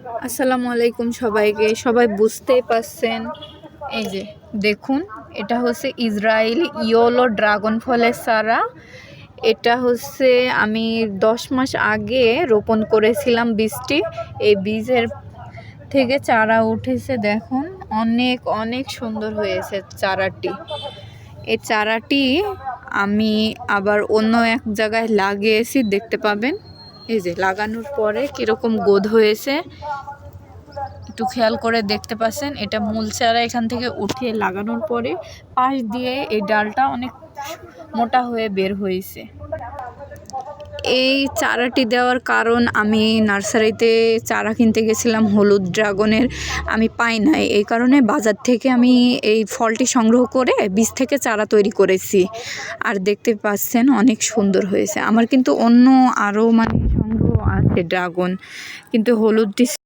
আসসালামু আলাইকুম সবাইকে। সবাই বুঝতেই পারছেন? এই যে, দেখুন, এটা হচ্ছে ইসরায়েল ইয়োলো ড্রাগন ফলের চারা। এটা হচ্ছে আমি দশ মাস আগে রোপণ করেছিলাম বীজটি। এই বীজের থেকে চারা উঠেছে, দেখুন, অনেক অনেক সুন্দর হয়েছে চারাটি। এই চারাটি আমি আবার অন্য এক জায়গায় লাগিয়েছি, দেখতে পাবেন। এই যে লাগানোর পরে কীরকম গোদ হয়েছে, একটু খেয়াল করে দেখতে পাচ্ছেন, এটা মূল চারা এখান থেকে উঠিয়ে লাগানোর পরে পাশ দিয়ে এই ডালটা অনেক মোটা হয়ে বের হয়েছে। এই চারাটি দেওয়ার কারণ, আমি নার্সারিতে চারা কিনতে গেছিলাম হলুদ ড্রাগনের, আমি পাই নাই। এই কারণে বাজার থেকে আমি এই ফলটি সংগ্রহ করে বীজ থেকে চারা তৈরি করেছি। আর দেখতে পাচ্ছেন অনেক সুন্দর হয়েছে। আমার কিন্তু অন্য আরও মানে সংগ্রহ আছে ড্রাগন। কিন্তু হলুদটি